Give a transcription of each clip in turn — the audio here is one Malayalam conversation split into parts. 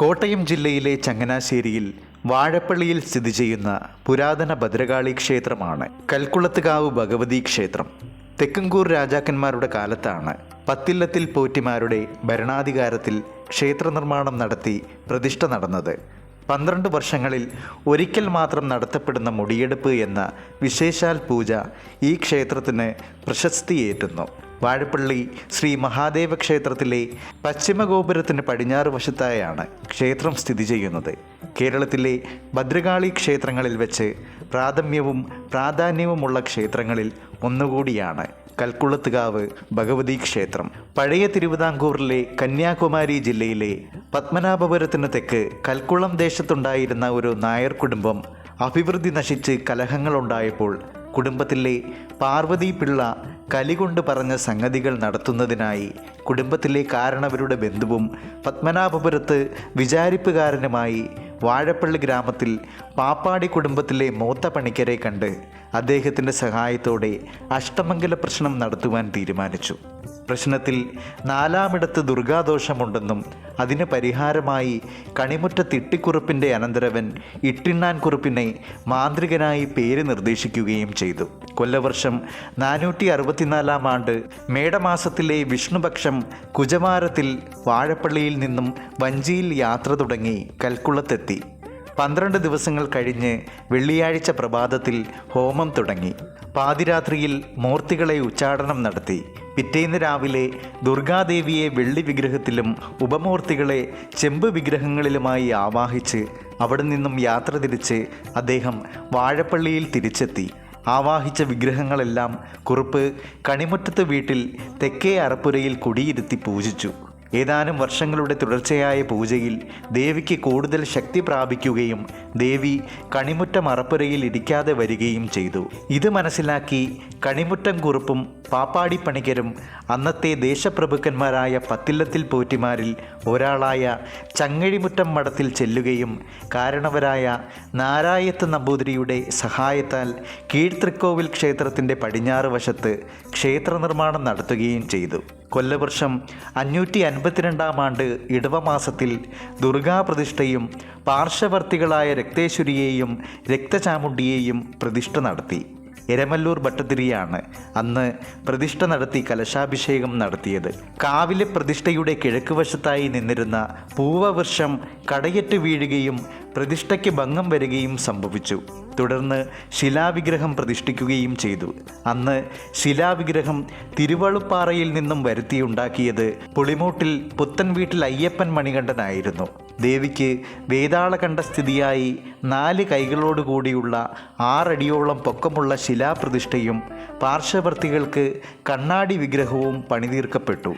കോട്ടയം ജില്ലയിലെ ചങ്ങനാശ്ശേരിയിൽ വാഴപ്പള്ളിയിൽ സ്ഥിതി ചെയ്യുന്ന പുരാതന ഭദ്രകാളി ക്ഷേത്രമാണ് കൽക്കുളത്തുകാവ് ഭഗവതി ക്ഷേത്രം. തെക്കുംകൂർ രാജാക്കന്മാരുടെ കാലത്താണ് പത്തില്ലത്തിൽ പോറ്റിമാരുടെ ഭരണാധികാരത്തിൽ ക്ഷേത്ര നിർമ്മാണം നടത്തി പ്രതിഷ്ഠ നടന്നത്. പന്ത്രണ്ട് വർഷങ്ങളിൽ ഒരിക്കൽ മാത്രം നടത്തപ്പെടുന്ന മുടിയെടുപ്പ് എന്ന വിശേഷാൽ പൂജ ഈ ക്ഷേത്രത്തിന് പ്രശസ്തിയേറ്റുന്നു. വാഴപ്പള്ളി ശ്രീ മഹാദേവ ക്ഷേത്രത്തിലെ പശ്ചിമഗോപുരത്തിന് പടിഞ്ഞാറ് വശത്തായാണ് ക്ഷേത്രം സ്ഥിതി ചെയ്യുന്നത്. കേരളത്തിലെ ഭദ്രകാളി ക്ഷേത്രങ്ങളിൽ വെച്ച് പ്രാഥമ്യവും പ്രാധാന്യവുമുള്ള ക്ഷേത്രങ്ങളിൽ ഒന്നുകൂടിയാണ് കൽക്കുളത്തുകാവ് ഭഗവതി ക്ഷേത്രം. പഴയ തിരുവിതാംകൂറിലെ കന്യാകുമാരി ജില്ലയിലെ പത്മനാഭപുരത്തിന് തെക്ക് കൽക്കുളം ദേശത്തുണ്ടായിരുന്ന ഒരു നായർ കുടുംബം അഭിവൃദ്ധി നശിച്ച് കലഹങ്ങളുണ്ടായപ്പോൾ കുടുംബത്തിലെ പാർവതി പിള്ള കലികൊണ്ട് പറഞ്ഞ സംഗതികൾ നടത്തുന്നതിനായി കുടുംബത്തിലെ കാരണവരുടെ ബന്ധുവും പത്മനാഭപുരത്ത് വിചാരിപ്പുകാരനുമായി വാഴപ്പള്ളി ഗ്രാമത്തിൽ പാപ്പാടി കുടുംബത്തിലെ മൂത്ത പണിക്കരെ കണ്ട് അദ്ദേഹത്തിന്റെ സഹായത്തോടെ അഷ്ടമംഗല പ്രശ്നം നടത്തുവാൻ തീരുമാനിച്ചു. പ്രശ്നത്തിൽ നാലാമിടത്ത് ദുർഗാദോഷമുണ്ടെന്നും അതിന് പരിഹാരമായി കണിമുറ്റ തിട്ടിക്കുറുപ്പിന്റെ അനന്തരവൻ ഇട്ടിണ്ണാൻ കുറുപ്പിനെ മാന്ത്രികനായി പേര് നിർദ്ദേശിക്കുകയും ചെയ്തു. കൊല്ലവർഷം നാനൂറ്റി അറുപത്തിനാലാം ആണ്ട് മേടമാസത്തിലെ വിഷ്ണുപക്ഷം കുജമാരത്തിൽ വാഴപ്പള്ളിയിൽ നിന്നും വഞ്ചിയിൽ യാത്ര തുടങ്ങി കൽക്കുളത്തെത്തി. പന്ത്രണ്ട് ദിവസങ്ങൾ കഴിഞ്ഞ് വെള്ളിയാഴ്ച പ്രഭാതത്തിൽ ഹോമം തുടങ്ങി. പാതിരാത്രിയിൽ മൂർത്തികളെ ഉച്ചാടനം നടത്തി. പിറ്റേന്ന് രാവിലെ ദുർഗാദേവിയെ വെള്ളി വിഗ്രഹത്തിലും ഉപമൂർത്തികളെ ചെമ്പ് വിഗ്രഹങ്ങളിലുമായി ആവാഹിച്ച് അവിടെ നിന്നും യാത്ര തിരിച്ച് അദ്ദേഹം വാഴപ്പള്ളിയിൽ തിരിച്ചെത്തി. ആവാഹിച്ച വിഗ്രഹങ്ങളെല്ലാം കുറുപ്പ് കണിമുറ്റത്ത് വീട്ടിൽ തെക്കേ അറപ്പുരയിൽ കുടിയിരുത്തി പൂജിച്ചു. ഏതാനും വർഷങ്ങളുടെ തുടർച്ചയായ പൂജയിൽ ദേവിക്ക് കൂടുതൽ ശക്തി പ്രാപിക്കുകയും ദേവി കണിമുറ്റം അറപ്പുരയിൽ ഇടിക്കാതെ വരികയും ചെയ്തു. ഇത് മനസ്സിലാക്കി കണിമുറ്റം കുറുപ്പും പാപ്പാടി അന്നത്തെ ദേശപ്രഭുക്കന്മാരായ പത്തില്ലത്തിൽ പോറ്റിമാരിൽ ഒരാളായ ചങ്ങഴിമുറ്റം മഠത്തിൽ ചെല്ലുകയും കാരണവരായ നാരായത്ത് നമ്പൂതിരിയുടെ സഹായത്താൽ കീഴ്ത്രിക്കോവിൽ ക്ഷേത്രത്തിന്റെ പടിഞ്ഞാറ് വശത്ത് ക്ഷേത്ര നിർമ്മാണം നടത്തുകയും ചെയ്തു. കൊല്ലവർഷം അഞ്ഞൂറ്റി അൻപത്തിരണ്ടാം ആണ്ട് ഇടവമാസത്തിൽ ദുർഗാപ്രതിഷ്ഠയും പാർശ്വവർത്തികളായ രക്തേശ്വരിയെയും രക്തചാമുണ്ടിയെയും പ്രതിഷ്ഠ നടത്തി. എരമല്ലൂർ ഭട്ടതിരിയാണ് അന്ന് പ്രതിഷ്ഠ നടത്തി കലശാഭിഷേകം നടത്തിയത്. കാവിലെ പ്രതിഷ്ഠയുടെ കിഴക്ക് നിന്നിരുന്ന പൂവവൃക്ഷം കടയറ്റ് വീഴുകയും പ്രതിഷ്ഠയ്ക്ക് ഭംഗം വരികയും സംഭവിച്ചു. തുടർന്ന് ശിലാവിഗ്രഹം പ്രതിഷ്ഠിക്കുകയും ചെയ്തു. അന്ന് ശിലാവിഗ്രഹം തിരുവളുപ്പാറയിൽ നിന്നും വരുത്തിയുണ്ടാക്കിയത് പുളിമൂട്ടിൽ പുത്തൻ വീട്ടിൽ അയ്യപ്പൻ മണികണ്ഠനായിരുന്നു. ദേവിക്ക് വേതാളകണ്ഠ സ്ഥിതിയായി നാല് കൈകളോടുകൂടിയുള്ള ആറടിയോളം പൊക്കമുള്ള ശിലാപ്രതിഷ്ഠയും പാർശ്വവർത്തികൾക്ക് കണ്ണാടി വിഗ്രഹവും പണിതീർക്കപ്പെട്ടു.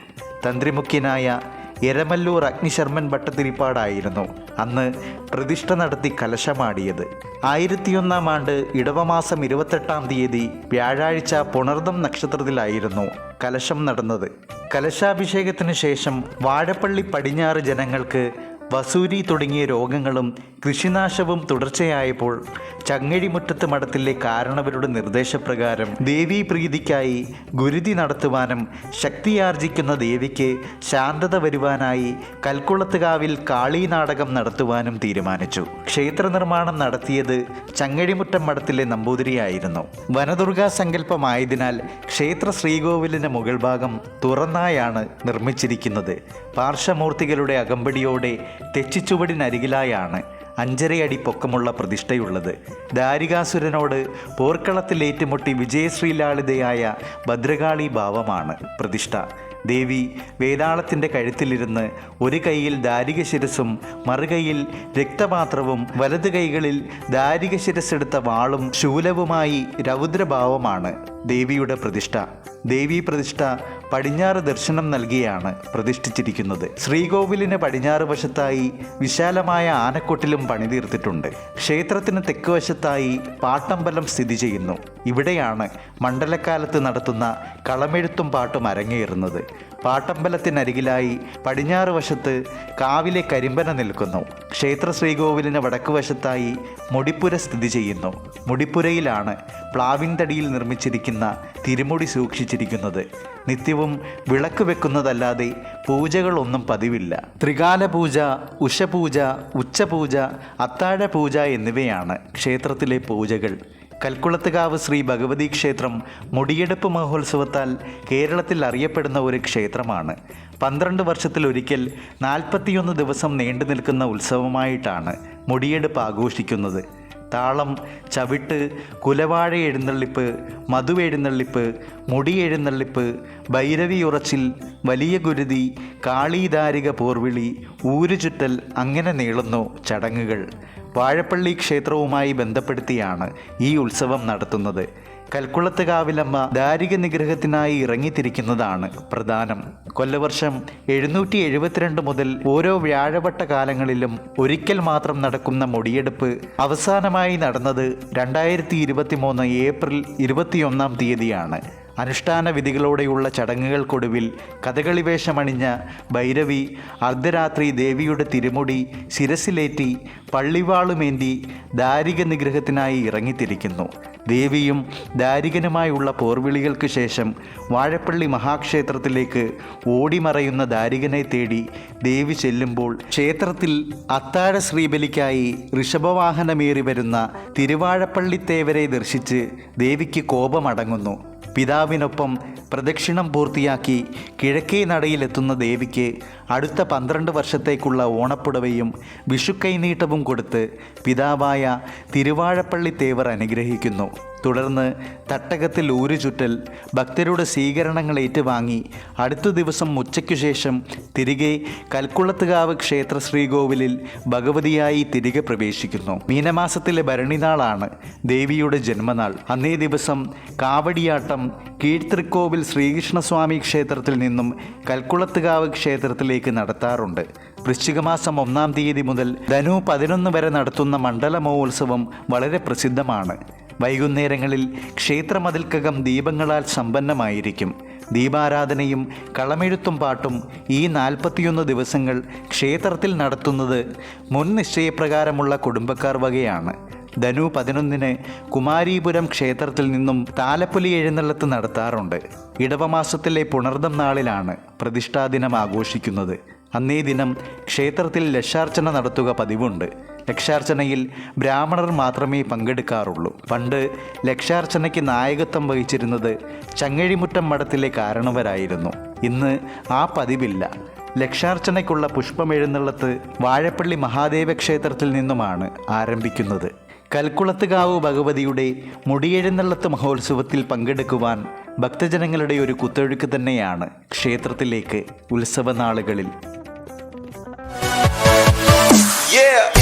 തന്ത്രിമുഖ്യനായ എരമല്ലൂർ അഗ്നിശർമ്മൻ ഭട്ടതിരിപ്പാടായിരുന്നു. അന്ന് പ്രതിഷ്ഠ നടത്തി കലശമാടിയത്. ആയിരത്തിയൊന്നാം ആണ്ട് ഇടവമാസം ഇരുപത്തെട്ടാം തീയതി വ്യാഴാഴ്ച പുണർദം നക്ഷത്രത്തിലായിരുന്നു കലശം നടന്നത്. കലശാഭിഷേകത്തിന് ശേഷം വാഴപ്പള്ളി പടിഞ്ഞാറ് ജനങ്ങൾക്ക് വസൂരി തുടങ്ങിയ രോഗങ്ങളും കൃഷിനാശവും തുടർച്ചയായപ്പോൾ ചങ്ങഴിമുറ്റത്ത് മഠത്തിലെ കാരണവരുടെ നിർദ്ദേശപ്രകാരം ദേവീപ്രീതിക്കായി ഗുരുതി നടത്തുവാനും ശക്തിയാർജിക്കുന്ന ദേവിക്ക് ശാന്തത വരുവാനായി കൽക്കുളത്തുകാവിൽ കാളി നാടകം നടത്തുവാനും തീരുമാനിച്ചു. ക്ഷേത്ര നിർമ്മാണം നടത്തിയത് ചങ്ങഴിമുറ്റം മഠത്തിലെ നമ്പൂതിരിയായിരുന്നു. വനദുർഗാ സങ്കല്പമായതിനാൽ ക്ഷേത്ര ശ്രീകോവിലിന് മുകൾ ഭാഗം തുറന്നായാണ് നിർമ്മിച്ചിരിക്കുന്നത്. പാർശ്വമൂർത്തികളുടെ അകമ്പടിയോടെ തെച്ചിച്ചുവടിനരികിലായാണ് അഞ്ചരയടി പൊക്കമുള്ള പ്രതിഷ്ഠയുള്ളത്. ദാരികാസുരനോട് പോർക്കളത്തിൽ ഏറ്റുമുട്ടി വിജയശ്രീലാളിതയായ ഭദ്രകാളി ഭാവമാണ് പ്രതിഷ്ഠ. ദേവി വേതാളത്തിന്റെ കഴുത്തിലിരുന്ന് ഒരു കൈയിൽ ദാരിക ശിരസും മറുകൈയിൽ രക്തപാത്രവും വലതു കൈകളിൽ ദാരിക ശിരസ്സെടുത്ത വാളും ശൂലവുമായി രൗദ്രഭാവമാണ് ദേവിയുടെ പ്രതിഷ്ഠ. ദേവീ പ്രതിഷ്ഠ പടിഞ്ഞാറ് ദർശനം നൽകിയാണ് പ്രതിഷ്ഠിച്ചിരിക്കുന്നത്. ശ്രീകോവിലിന് പടിഞ്ഞാറ് വശത്തായി വിശാലമായ ആനക്കൊട്ടിലും പണിതീർത്തിട്ടുണ്ട് ക്ഷേത്രത്തിന് തെക്ക് വശത്തായി പാട്ടമ്പലം സ്ഥിതി ചെയ്യുന്നു. ഇവിടെയാണ് മണ്ഡലക്കാലത്ത് നടത്തുന്ന കളമെഴുത്തും പാട്ടും അരങ്ങേറുന്നത്. പാട്ടമ്പലത്തിനരികിലായി പടിഞ്ഞാറ് വശത്ത് കാവിലെ കരിമ്പന നിൽക്കുന്നു. ക്ഷേത്ര ശ്രീകോവിലിന് വടക്ക് വശത്തായി മുടിപ്പുര സ്ഥിതി ചെയ്യുന്നു. മുടിപ്പുരയിലാണ് പ്ലാവിൻ തടിയിൽ നിർമ്മിച്ചിരിക്കുന്ന തിരുമുടി സൂക്ഷിച്ചിരിക്കുന്നത്. നിത്യവും വിളക്ക് വെക്കുന്നതല്ലാതെ പൂജകളൊന്നും പതിവില്ല. ത്രികാല പൂജ ഉഷപൂജ ഉച്ചപൂജ അത്താഴ പൂജ എന്നിവയാണ് ക്ഷേത്രത്തിലെ പൂജകൾ. കൽക്കുളത്തുകാവ് ശ്രീ ഭഗവതി ക്ഷേത്രം മുടിയെടുപ്പ് മഹോത്സവത്താൽ കേരളത്തിൽ അറിയപ്പെടുന്ന ഒരു ക്ഷേത്രമാണ്. പന്ത്രണ്ട് വർഷത്തിലൊരിക്കൽ നാൽപ്പത്തിയൊന്ന് ദിവസം നീണ്ടു നിൽക്കുന്ന ഉത്സവമായിട്ടാണ് മുടിയെടുപ്പ് ആഘോഷിക്കുന്നത്. താളം ചവിട്ട് കുലവാഴ എഴുന്നള്ളിപ്പ് മധു എഴുന്നള്ളിപ്പ് മുടി എഴുന്നള്ളിപ്പ് ഭൈരവി ഉറച്ചിൽ വലിയ ഗുരുതി കാളീദാരിക പോർവിളി ഊരുചുറ്റൽ അങ്ങനെ നീളുന്നു ചടങ്ങുകൾ. വാഴപ്പള്ളി ക്ഷേത്രവുമായി ബന്ധപ്പെടുത്തിയാണ് ഈ ഉത്സവം നടത്തുന്നത്. കൽക്കുളത്തുകാവിലമ്മ ദാരിക നിഗ്രഹത്തിനായി ഇറങ്ങിത്തിരിക്കുന്നതാണ് പ്രധാനം. കൊല്ലവർഷം എഴുന്നൂറ്റി എഴുപത്തിരണ്ട് മുതൽ ഓരോ വ്യാഴവട്ട കാലങ്ങളിലും ഒരിക്കൽ മാത്രം നടക്കുന്ന മുടിയെടുപ്പ് അവസാനമായി നടന്നത് രണ്ടായിരത്തി ഇരുപത്തി മൂന്ന് ഏപ്രിൽ ഇരുപത്തിയൊന്നാം തീയതിയാണ്. അനുഷ്ഠാന വിധികളോടെയുള്ള ചടങ്ങുകൾക്കൊടുവിൽ കഥകളി വേഷമണിഞ്ഞ ഭൈരവി അർദ്ധരാത്രി ദേവിയുടെ തിരുമുടി ശിരസിലേറ്റി പള്ളിവാളുമേന്തി ദാരിക നിഗ്രഹത്തിനായി ഇറങ്ങിത്തിരിക്കുന്നു. ദേവിയും ദാരികനുമായുള്ള പോർവിളികൾക്ക് ശേഷം വാഴപ്പള്ളി മഹാക്ഷേത്രത്തിലേക്ക് ഓടിമറയുന്ന ദാരികനെ തേടി ദേവി ചെല്ലുമ്പോൾ ക്ഷേത്രത്തിൽ അത്താഴ ശ്രീബലിക്കായി ഋഷഭവാഹനമേറി വരുന്ന തിരുവാഴപ്പള്ളിത്തേവരെ ദർശിച്ച് ദേവിക്ക് കോപമടങ്ങുന്നു. പിതാവിനൊപ്പം പ്രദക്ഷിണം പൂർത്തിയാക്കി കിഴക്കേ നടയിലെത്തുന്ന ദേവിക്ക് അടുത്ത പന്ത്രണ്ട് വർഷത്തേക്കുള്ള ഓണപ്പുടവയും വിഷുക്കൈനീട്ടവും കൊടുത്ത് പിതാവായ തിരുവാഴപ്പള്ളി തേവർ അനുഗ്രഹിക്കുന്നു. തുടർന്ന് തട്ടകത്തിൽ ഊരുചുറ്റൽ ഭക്തരുടെ സ്വീകരണങ്ങൾ ഏറ്റുവാങ്ങി. അടുത്ത ദിവസം ഉച്ചയ്ക്കു ശേഷം തിരികെ കൽക്കുളത്തുകാവ് ക്ഷേത്ര ശ്രീകോവിലിൽ ഭഗവതിയായി തിരികെ പ്രവേശിക്കുന്നു. മീനമാസത്തിലെ ഭരണിനാളാണ് ദേവിയുടെ ജന്മനാൾ. അന്നേ ദിവസം കാവടിയാട്ടം കീഴ്ത്രിക്കോവിൽ ശ്രീകൃഷ്ണസ്വാമി ക്ഷേത്രത്തിൽ നിന്നും കൽക്കുളത്തുകാവ് ക്ഷേത്രത്തിലേക്ക് നടത്താറുണ്ട്. വൃശ്ചികമാസം ഒന്നാം തീയതി മുതൽ ധനു പതിനൊന്ന് വരെ നടത്തുന്ന മണ്ഡല മഹോത്സവം വളരെ പ്രസിദ്ധമാണ്. വൈകുന്നേരങ്ങളിൽ ക്ഷേത്രമതിൽക്കകം ദീപങ്ങളാൽ സമ്പന്നമായിരിക്കും. ദീപാരാധനയും കളമെഴുത്തും പാട്ടും ഈ നാൽപ്പത്തിയൊന്ന് ദിവസങ്ങൾ ക്ഷേത്രത്തിൽ നടത്തുന്നത് മുൻ നിശ്ചയപ്രകാരമുള്ള കുടുംബക്കാർ വകയാണ്. ധനു പതിനൊന്നിന് കുമാരീപുരം ക്ഷേത്രത്തിൽ നിന്നും താലപ്പൊലി എഴുന്നള്ളത്ത് നടത്താറുണ്ട്. ഇടവമാസത്തിലെ പുണർദം നാളിലാണ് പ്രതിഷ്ഠാദിനം ആഘോഷിക്കുന്നത്. അന്നേ ദിനം ക്ഷേത്രത്തിൽ ലക്ഷാർച്ചന നടത്തുക പതിവുണ്ട്. ലക്ഷാർച്ചനയിൽ ബ്രാഹ്മണർ മാത്രമേ പങ്കെടുക്കാറുള്ളൂ. പണ്ട് ലക്ഷാർച്ചനയ്ക്ക് നായകത്വം വഹിച്ചിരുന്നത് ചങ്ങഴിമുറ്റം മഠത്തിലെ കാരണവരായിരുന്നു. ഇന്ന് ആ പതിവില്ല. ലക്ഷാർച്ചനയ്ക്കുള്ള പുഷ്പമെഴുന്നള്ളത്ത് വാഴപ്പള്ളി മഹാദേവ ക്ഷേത്രത്തിൽ നിന്നുമാണ് ആരംഭിക്കുന്നത്. കൽക്കുളത്തുകാവ് ഭഗവതിയുടെ മുടിയെഴുന്നള്ളത്ത് മഹോത്സവത്തിൽ പങ്കെടുക്കുവാൻ ഭക്തജനങ്ങളുടെ ഒരു കുത്തൊഴുക്ക് തന്നെയാണ് ക്ഷേത്രത്തിലേക്ക് ഉത്സവനാളുകളിൽ Yeah.